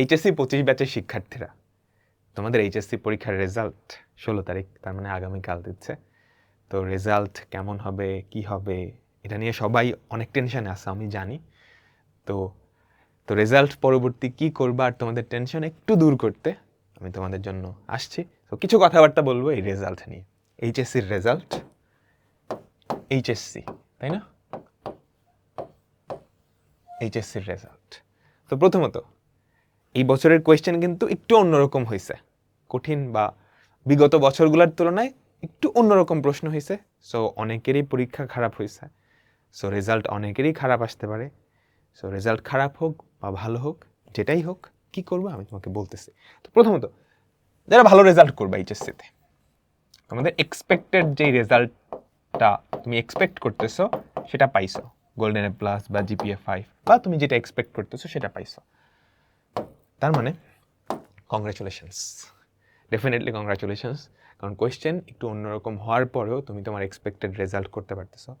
HSC পঁচিশ ব্যাচের শিক্ষার্থীরা। তোমাদের এইচএসসি পরীক্ষার রেজাল্ট ষোলো তারিখ, তার মানে আগামীকাল দিচ্ছে। তো রেজাল্ট কেমন হবে, কি হবে, এটা নিয়ে সবাই অনেক টেনশানে আছে, আমি জানি। তো তো রেজাল্ট পরবর্তী কি করবা আর তোমাদের টেনশন একটু দূর করতে, আমি তোমাদের জন্য আসছি। তো কিছু কথাবার্তা বলব এই রেজাল্ট নিয়ে। এইচএসসির রেজাল্ট এইচএসসি তাই না? এইচএসসির রেজাল্ট তো প্রথমত এই বছরের কোয়েশ্চেন কিন্তু একটু অন্যরকম হয়েছে কঠিন বা বিগত বছরগুলোর তুলনায় একটু অন্যরকম প্রশ্ন হয়েছে সো অনেকেরই পরীক্ষা খারাপ হয়েছে সো রেজাল্ট অনেকেরই খারাপ আসতে পারে। সো রেজাল্ট খারাপ হোক বা ভালো হোক, যেটাই হোক, কি করব আমি তোমাকে বলতেছি। তো প্রথমত, যারা ভালো রেজাল্ট করবে এইচএসসিতে তোমাদের এক্সপেক্টেড যেই রেজাল্টটা তুমি এক্সপেক্ট করতেছো, সেটা পাইছো। গোল্ডেন এ প্লাস বা জিপিএ ফাইভ বা তুমি যেটা এক্সপেক্ট করতেছো, সেটা পাইছো। তার মানে কংগ্রাচুলেশনস ডেফিনেটলি কংগ্রাচুলেশনস কারণ কোয়েশ্চেন একটু অন্যরকম হওয়ার পরেও তুমি তোমার এক্সপেক্টেড রেজাল্ট করতে পারতেছো।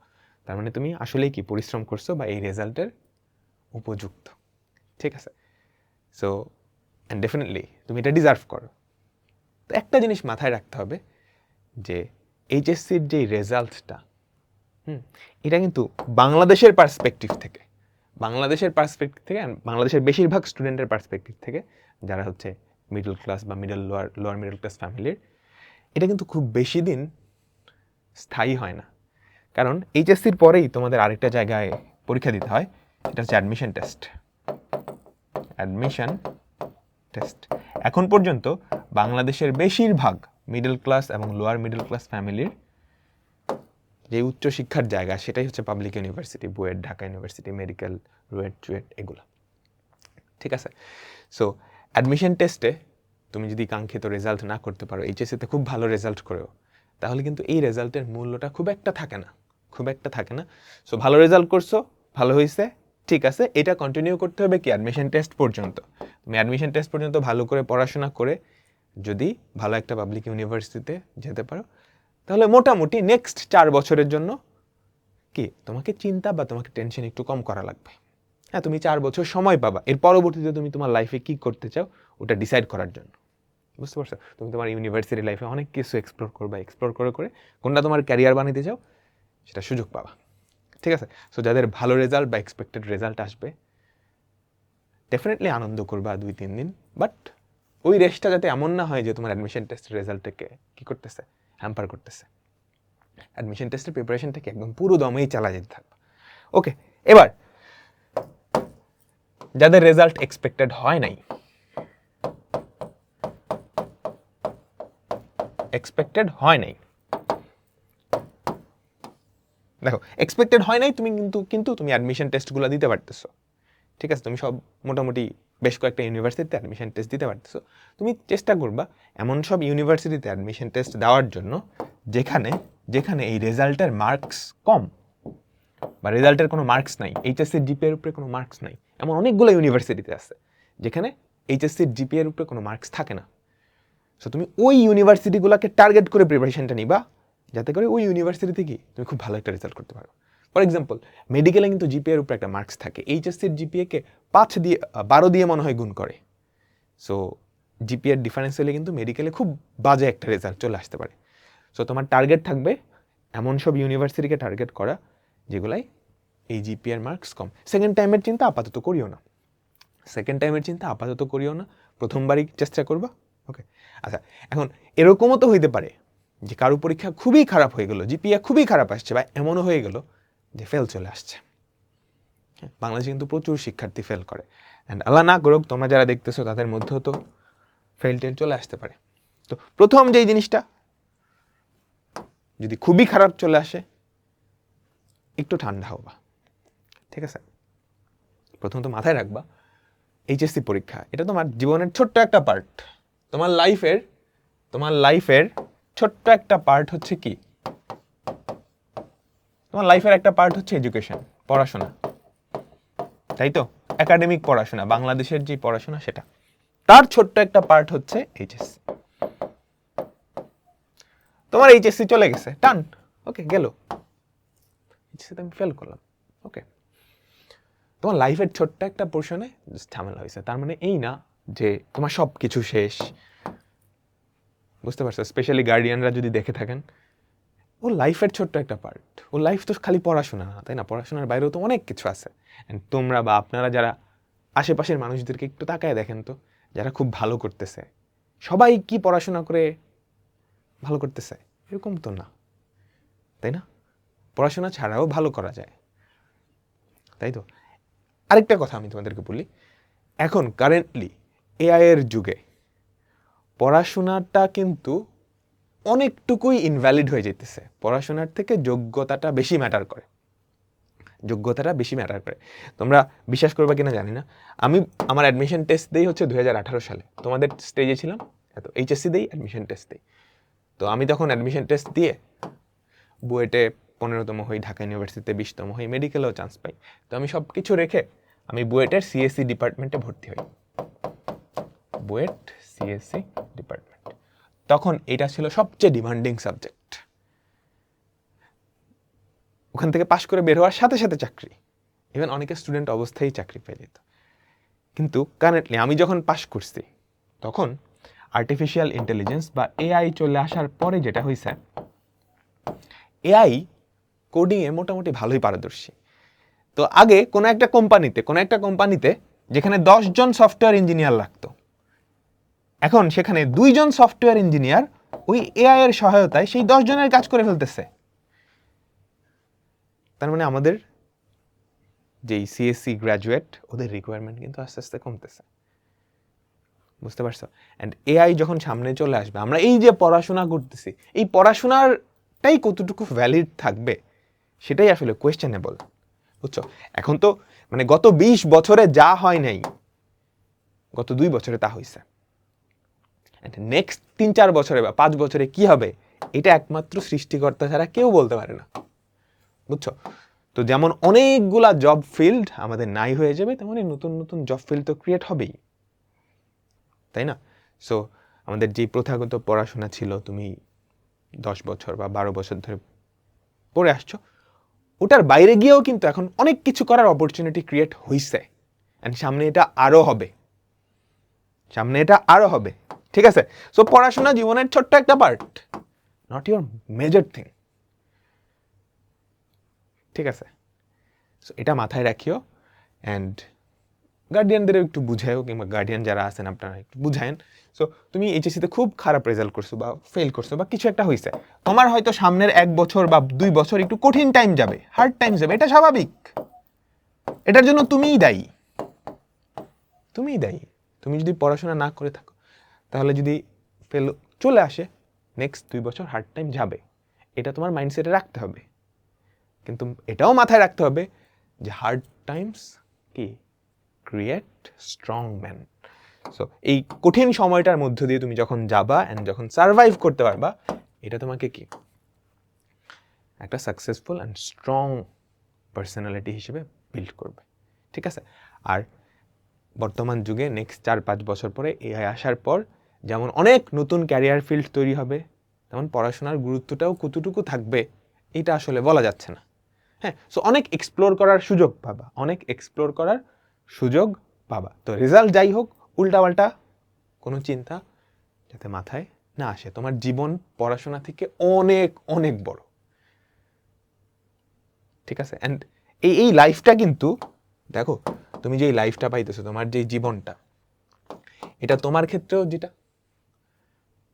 তার মানে তুমি আসলেই কি পরিশ্রম করছ বা এই রেজাল্টের উপযুক্ত। ঠিক আছে? সো অ্যান্ড ডেফিনেটলি তুমি এটা ডিজার্ভ করো। তো একটা জিনিস মাথায় রাখতে হবে যে এইচএসসির যে রেজাল্টটা হুম, এটা কিন্তু বাংলাদেশের পার্সপেক্টিভ থেকে বাংলাদেশের পার্সপেক্টিভ থেকে বাংলাদেশের বেশিরভাগ স্টুডেন্টের পার্সপেক্টিভ থেকে যারা হচ্ছে মিডল ক্লাস বা middle lower lower middle class ফ্যামিলির এটা কিন্তু খুব বেশি দিন স্থায়ী হয় না। কারণ এইচএসসির পরেই তোমাদের আরেকটা জায়গায় পরীক্ষা দিতে হয়, এটা হচ্ছে অ্যাডমিশন টেস্ট অ্যাডমিশন টেস্ট এখন পর্যন্ত বাংলাদেশের বেশিরভাগ মিডল ক্লাস এবং লোয়ার মিডল ক্লাস ফ্যামিলির যে উচ্চশিক্ষার জায়গা, সেটাই হচ্ছে public university BUET, Dhaka university medical RUET CUET এগুলো। ঠিক আছে? সো অ্যাডমিশন টেস্টে তুমি যদি কাঙ্ক্ষিত রেজাল্ট না করতে পারো এইচএসসিতে খুব ভালো রেজাল্ট করেও, তাহলে কিন্তু এই রেজাল্টের মূল্যটা খুব একটা থাকে না। খুব একটা থাকে না। সো ভালো রেজাল্ট করছ, ভালো হয়েছে ঠিক আছে, এটা কন্টিনিউ করতে হবে কি অ্যাডমিশন টেস্ট পর্যন্ত। তুমি অ্যাডমিশন টেস্ট পর্যন্ত ভালো করে পড়াশোনা করে যদি ভালো একটা পাবলিক ইউনিভার্সিটিতে যেতে পারো তাহলে মোটামুটি নেক্সট চার বছরের জন্য কি? তোমাকে চিন্তা বা তোমাকে টেনশন একটু কম করা লাগবে। হ্যাঁ তুমি চার বছর সময় পাবা। এর পরবর্তীতে তুমি তোমার লাইফে কি করতে চাও, ওটা ডিসাইড করার জন্য। বুঝতে পারছ? তুমি তোমার ইউনিভার্সিটি লাইফে অনেক কিছু এক্সপ্লোর করবা এক্সপ্লোর করে করে কোনটা তোমার ক্যারিয়ার বানাতে চাও, সেটা সুযোগ পাবা। ঠিক আছে? সো যাদের ভালো রেজাল্ট বা এক্সপেক্টেড রেজাল্ট আসবে ডেফিনেটলি আনন্দ করবা দুই, তিন দিন। বাট ওই রেসটা যাতে এমন না হয় যে তোমার অ্যাডমিশন টেস্টের রেজাল্টটাকে কী করতেছে? হ্যাম্পার করতেছে। অ্যাডমিশন টেস্টের প্রিপারেশন থেকে একদম পুরো দমেই চালা যেতে থাকবে। ওকে এবার, যাদের রেজাল্ট এক্সপেক্টেড হয় নাই এক্সপেক্টেড হয় নাই, দেখো এক্সপেক্টেড হয় নাই তুমি কিন্তু কিন্তু তুমি অ্যাডমিশন টেস্টগুলো দিতে পারতেছো। ঠিক আছে, তুমি সব মোটামুটি বেশ কয়েকটা ইউনিভার্সিটিতে অ্যাডমিশন টেস্ট দিতে পারতেছো। তুমি চেষ্টা করবা এমন সব ইউনিভার্সিটিতে অ্যাডমিশন টেস্ট দেওয়ার জন্য যেখানে যেখানে এই রেজাল্টের মার্কস কম। বা রেজাল্টের কোনো মার্কস নাই এইচএসসির জিপিএর উপরে কোনো মার্কস নাই, এমন অনেকগুলো ইউনিভার্সিটিতে আছে, যেখানে এইচএসসির জিপিএর উপরে কোনো মার্কস থাকে না। সো তুমি ওই ইউনিভার্সিটিগুলোকে টার্গেট করে প্রিপারেশনটা নিবা, যাতে করে ওই ইউনিভার্সিটি থেকে তুমি খুব ভালো একটা রেজাল্ট করতে পারো। ফর এক্সাম্পল মেডিকেলে কিন্তু জিপিএর উপরে একটা মার্কস থাকে। এইচএসসির জিপিএকে পাঁচ দিয়ে, বারো দিয়ে মনে হয় গুণ করে। সো জিপিএর ডিফারেন্স হলে কিন্তু মেডিকেলে খুব বাজে একটা রেজাল্ট চলে আসতে পারে। সো তোমার টার্গেট থাকবে এমন সব ইউনিভার্সিটিকে টার্গেট করা যেগুলাই এই জিপিএর মার্কস কম। সেকেন্ড টাইমের চিন্তা আপাতত করিও না। সেকেন্ড টাইমের চিন্তা আপাতত করিও না। প্রথমবারই চেষ্টা করবা। ওকে আচ্ছা এখন এরকমও তো হইতে পারে যে কারও পরীক্ষা খুবই খারাপ হয়ে গেলো জিপিএ খুবই খারাপ আসছে বা এমনও হয়ে গেল যে ফেল চলে আসছে। বাংলাদেশে কিন্তু প্রচুর শিক্ষার্থী ফেল করে। অ্যান্ড আল্লাহ না করুক, তোমরা যারা দেখতেছো তাদের মধ্যেও তো ফেল টেল চলে আসতে পারে। তো প্রথম যেই জিনিসটা, যদি খুবই খারাপ চলে আসে, একটু ঠান্ডা হবা। ঠিক আছে? প্রথমত মাথায় রাখবা এইচএসসি পরীক্ষা, এটা তোমার জীবনের ছোট্ট একটা পার্ট তোমার লাইফের তোমার লাইফের ছোট্ট একটা পার্ট হচ্ছে কি? তোমার লাইফের একটা পার্ট হচ্ছে এডুকেশন পড়াশোনা। তাই তো? একাডেমিক পড়াশোনা, বাংলাদেশের যে পড়াশোনা সেটা। তার ছোট্ট একটা পার্ট হচ্ছে এইচএসসি তোমার এইচএসসি চলে গেছে টান ওকে গেল। এইচএসসিতে আমি ফেল করলাম। ওকে তোমার লাইফের ছোট্ট একটা পোর্শনে ঝামেলা হয়েছে। তার মানে এই না যে তোমার সব কিছু শেষ। বুঝতে পারছ? স্পেশালি গার্ডিয়ানরা যদি দেখে থাকেন ও লাইফের ছোট্ট একটা পার্ট ও লাইফ তো খালি পড়াশোনা না তাই না? পড়াশোনার বাইরেও তো অনেক কিছু আছে। অ্যান্ড তোমরা বা আপনারা যারা আশেপাশের মানুষদেরকে একটু তাকায় দেখেন তো, যারা খুব ভালো করতেছে, সবাই কি পড়াশোনা করে ভালো করতেছে? এরকম তো না, তাই না? পড়াশোনা ছাড়াও ভালো করা যায়। তাই তো? আরেকটা কথা আমি তোমাদেরকে বলি, এখন কারেন্টলি এআইয়ের যুগে পড়াশোনাটা কিন্তু অনেকটুকুই ইনভ্যালিড হয়ে যেতেছে। পড়াশোনার থেকে যোগ্যতাটা বেশি ম্যাটার করে। যোগ্যতাটা বেশি ম্যাটার করে। তোমরা বিশ্বাস করবে কিনা জানি না। আমি, আমার অ্যাডমিশন টেস্ট দিই হচ্ছে দু হাজার আঠারো সালে। তোমাদের স্টেজে ছিলাম। এত এইচএসসি দিই অ্যাডমিশন টেস্ট দিই। তো আমি তখন অ্যাডমিশন টেস্ট দিয়ে বুয়েটে পনেরোতম হই, ঢাকা ইউনিভার্সিটিতে বিশতম হই মেডিকেলেও চান্স পাই। তো আমি সব কিছু রেখে আমি বুয়েটের সিএসসি ডিপার্টমেন্টে ভর্তি হই। বুয়েট সিএসসি ডিপার্টমেন্ট তখন এটা ছিল সবচেয়ে ডিমান্ডিং সাবজেক্ট ওখান থেকে পাশ করে বের হওয়ার সাথে সাথে চাকরি। ইভেন অনেকে স্টুডেন্ট অবস্থায় চাকরি পেয়ে যেত। কিন্তু কারেন্টলি আমি যখন পাশ করছি, তখন আর্টিফিশিয়াল ইন্টেলিজেন্স বা এআই চলে আসার পরে যেটা হয়েছে এআই কোডিংয়ে মোটামুটি ভালোই পারদর্শী। তো আগে কোনো একটা কোম্পানিতে কোনো একটা কোম্পানিতে যেখানে দশজন সফটওয়্যার ইঞ্জিনিয়ার লাগতো এখন সেখানে দুইজন সফটওয়্যার ইঞ্জিনিয়ার ওই এআই এর সহায়তায় সেই জনের কাজ করে ফেলতেছে। তার মানে আমাদের যেই সিএসসি গ্র্যাজুয়েট ওদের রিকোয়ারমেন্ট কিন্তু আস্তে আস্তে কমতেছে। বুঝতে পারছ? অ্যান্ড এআই যখন সামনে চলে আসবে, আমরা এই যে পড়াশোনা করতেছি, এই পড়াশোনারটাই কতটুকু ভ্যালিড থাকবে, সেটাই আসলে কোয়েশ্চেনেবল বুঝছ? এখন তো মানে গত বিশ বছরে যা হয় নাই, গত দুই বছরে তা হয়েছে নেক্সট তিন চার বছরে বা পাঁচ বছরে কি হবে? এটা একমাত্র সৃষ্টিকর্তা ছাড়া কেউ বলতে পারে না। বুঝছ? তো যেমন অনেকগুলা জব ফিল্ড আমাদের নাই হয়ে যাবে তেমনই নতুন নতুন জব ফিল্ড তো ক্রিয়েট হবেই। তাই না? সো আমাদের যেই প্রথাগত পড়াশোনা ছিল, তুমি দশ বছর বা বারো বছর ধরে পড়ে আসছো, ওটার বাইরে গিয়েও কিন্তু এখন অনেক কিছু করার অপরচুনিটি ক্রিয়েট হয়েছে অ্যান্ড সামনে এটা আরও হবে। সামনে এটা আরও হবে। ঠিক আছে? সো পড়াশোনা জীবনের ছোট্ট একটা part not your major thing ঠিক আছে? সো এটা মাথায় রাখিও অ্যান্ড গার্ডিয়ানদেরও একটু বুঝাও কিংবা গার্ডিয়ান যারা আছেন, আপনারা একটু বুঝায়েন। সো তুমি এইচএসিতে খুব খারাপ রেজাল্ট করছ বা ফেল করছ বা কিছু একটা হয়েছে তোমার হয়তো সামনের এক বছর বা দুই বছর একটু কঠিন টাইম যাবে হার্ড টাইম যাবে, এটা স্বাভাবিক। এটার জন্য তুমিই দায়ী। তুমিই দায়ী। তুমি যদি পড়াশোনা না করে থাকো তাহলে যদি ফেল চলে আসে নেক্সট দুই বছর হার্ড টাইম যাবে। এটা তোমার মাইন্ডসেটে রাখতে হবে। কিন্তু এটাও মাথায় রাখতে হবে যে হার্ড টাইমস কি? ক্রিয়েট স্ট্রং ম্যান সো এই কঠিন সময়টার মধ্য দিয়ে তুমি যখন যাবা অ্যান্ড যখন সার্ভাইভ করতে পারবা, এটা তোমাকে কি? একটা সাকসেসফুল অ্যান্ড স্ট্রং পার্সোনালিটি হিসেবে বিল্ড করবে। ঠিক আছে? আর বর্তমান যুগে নেক্সট চার পাঁচ বছর পরে এআই আসার পর যেমন অনেক নতুন ক্যারিয়ার ফিল্ড তৈরি হবে, তেমন পড়াশোনার গুরুত্বটাও কতটুকু থাকবে, এটা আসলে বলা যাচ্ছে না। হ্যাঁ সো অনেক এক্সপ্লোর করার সুযোগ পাবা, অনেক এক্সপ্লোর করার সুযোগ পাবা। তো রেজাল্ট যাই হোক, উল্টাপাল্টা কোনো চিন্তা যাতে মাথায় না আসে। তোমার জীবন পড়াশোনা থেকে অনেক অনেক বড়। ঠিক আছে? অ্যান্ড এই এই লাইফটা কিন্তু, দেখো, তুমি যে লাইফটা পাইতেছো, তোমার যে জীবনটা, এটা তোমার ক্ষেত্রেও যেটা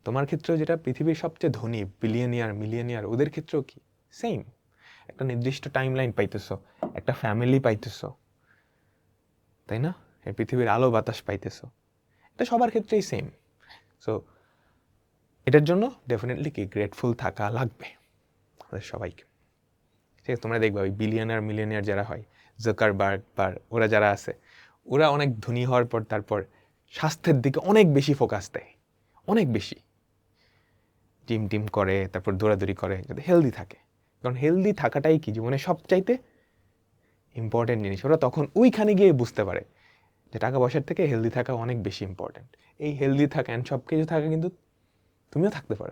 তোমার ক্ষেত্রেও যেটা পৃথিবীর সবচেয়ে ধনী বিলিয়নিয়ার মিলিয়নিয়ার ওদের ক্ষেত্রেও কি? সেম একটা নির্দিষ্ট টাইম লাইন পাইতেছো, একটা ফ্যামিলি পাইতেছো, তাই না? এই পৃথিবীর আলো বাতাস পাইতেছো। এটা সবার ক্ষেত্রেই সেম সো এটার জন্য ডেফিনেটলি কি গ্রেটফুল থাকা লাগবে আমাদের সবাইকে। ঠিক আছে, তোমরা দেখবে ওই বিলিয়নার মিলিয়নিয়ার যারা হয় জকার বার্গ বা ওরা যারা আছে, ওরা অনেক ধনী হওয়ার পর তারপর স্বাস্থ্যের দিকে অনেক বেশি ফোকাস দেয়। অনেক বেশি। জিম টিম করে, তারপর দৌড়াদৌড়ি করে, যাতে হেলদি থাকে। কারণ হেলদি থাকাটাই কি? জীবনে সবচাইতে ইম্পর্টেন্ট জিনিস। ওরা তখন ওইখানে গিয়ে বুঝতে পারে যে টাকা পয়সার থেকে হেলদি থাকা অনেক বেশি ইম্পর্টেন্ট এই হেলদি থাকা অ্যান্ড সব কিছু থাকা কিন্তু তুমিও থাকতে পারো।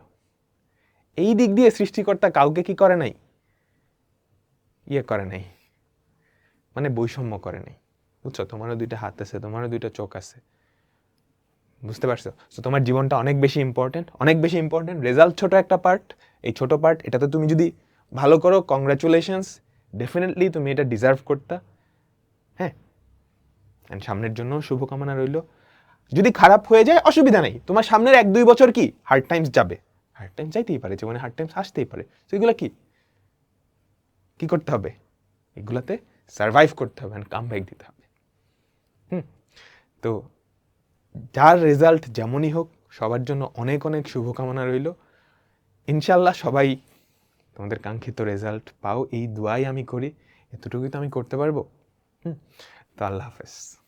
এই দিক দিয়ে সৃষ্টিকর্তা কাউকে কি করে নাই? ইয়ে করে নাই। মানে বৈষম্য করে নাই। বুঝছ? তোমারও দুইটা হাত আছে, তোমারও দুইটা চোখ আছে। বুঝতে পারছ? সো তোমার জীবনটা অনেক বেশি ইম্পর্টেন্ট অনেক বেশি ইম্পর্টেন্ট রেজাল্ট ছোট একটা পার্ট এই ছোট পার্ট এটাতে তুমি যদি ভালো করো কংগ্রাচুলেশনস ডেফিনেটলি তুমি এটা ডিজার্ভ করতা। হ্যাঁ? অ্যান্ড সামনের জন্য শুভকামনা রইল। যদি খারাপ হয়ে যায়, অসুবিধা নেই। তোমার সামনের এক দুই বছর কি? হার্ড টাইমস যাবে। হার্ড টাইমস যাইতেই পারে, জীবনে হার্ড টাইমস আসতেই পারে। তো এগুলো কি? কি করতে হবে? এগুলাতে সার্ভাইভ করতে হবে অ্যান্ড কাম ব্যাক দিতে হবে। হুম? তো যার রেজাল্ট যেমনই হোক, সবার জন্য অনেক অনেক শুভকামনা রইল। ইনশাল্লাহ সবাই তোমাদের কাঙ্ক্ষিত রেজাল্ট পাও। এই দোয়াই আমি করি। এতটুকুই তো আমি করতে পারব? হুম। তো আল্লাহ হাফেজ।